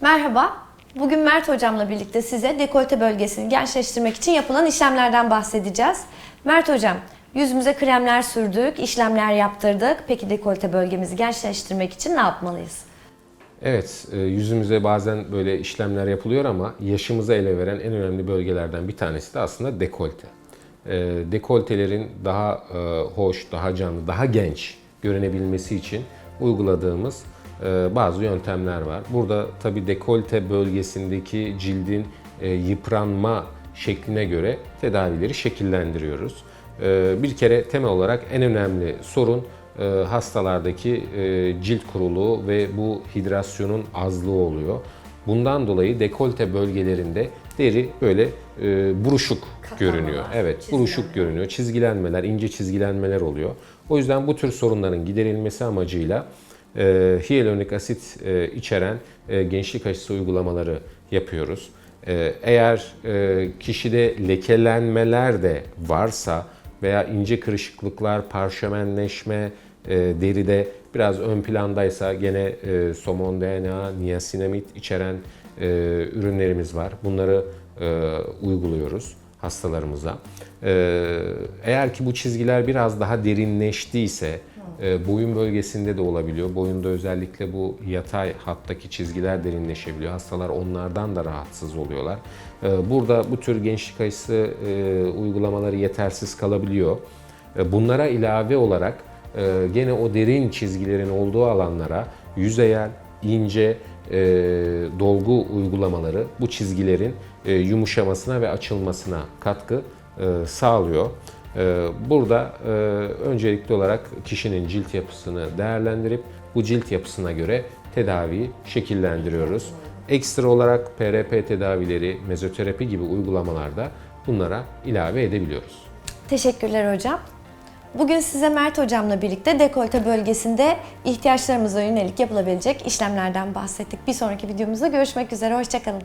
Merhaba. Bugün Mert hocamla birlikte size dekolte bölgesini gençleştirmek için yapılan işlemlerden bahsedeceğiz. Mert hocam, yüzümüze kremler sürdük, işlemler yaptırdık. Peki dekolte bölgemizi gençleştirmek için ne yapmalıyız? Evet, e, yüzümüze bazen böyle işlemler yapılıyor ama yaşımıza ele veren en önemli bölgelerden bir tanesi de aslında dekolte. E, Dekoltelerin daha e, hoş, daha canlı, daha genç görünebilmesi için uyguladığımız bazı yöntemler var. Burada tabii dekolte bölgesindeki cildin e, yıpranma şekline göre tedavileri şekillendiriyoruz. E, Bir kere temel olarak en önemli sorun e, hastalardaki e, cilt kuruluğu ve bu hidrasyonun azlığı oluyor. Bundan dolayı dekolte bölgelerinde deri böyle e, buruşuk görünüyor. Evet, buruşuk görünüyor. Çizgilenmeler, ince çizgilenmeler oluyor. O yüzden bu tür sorunların giderilmesi amacıyla e, hyaluronik asit e, içeren e, gençlik aşısı uygulamaları yapıyoruz. E, eğer e, kişide lekelenmeler de varsa veya ince kırışıklıklar, parşömenleşme, e, deride biraz ön plandaysa gene e, somon DNA, niasinamid içeren e, ürünlerimiz var. Bunları e, uyguluyoruz hastalarımıza. E, eğer ki bu çizgiler biraz daha derinleştiyse boyun bölgesinde de olabiliyor. Boyunda özellikle bu yatay hattaki çizgiler derinleşebiliyor. Hastalar onlardan da rahatsız oluyorlar. E, burada bu tür gençlik aşısı e, uygulamaları yetersiz kalabiliyor. E, Bunlara ilave olarak e, gene o derin çizgilerin olduğu alanlara yüzeyel, ince e, dolgu uygulamaları bu çizgilerin yumuşamasına ve açılmasına katkı sağlıyor. E, Burada e, öncelikli olarak kişinin cilt yapısını değerlendirip bu cilt yapısına göre tedaviyi şekillendiriyoruz. Ekstra olarak PRP tedavileri, mezoterapi gibi uygulamalarda bunlara ilave edebiliyoruz. Teşekkürler hocam. Bugün size Mert hocamla birlikte dekolte bölgesinde ihtiyaçlarımıza yönelik yapılabilecek işlemlerden bahsettik. Bir sonraki videomuzda görüşmek üzere, hoşçakalın.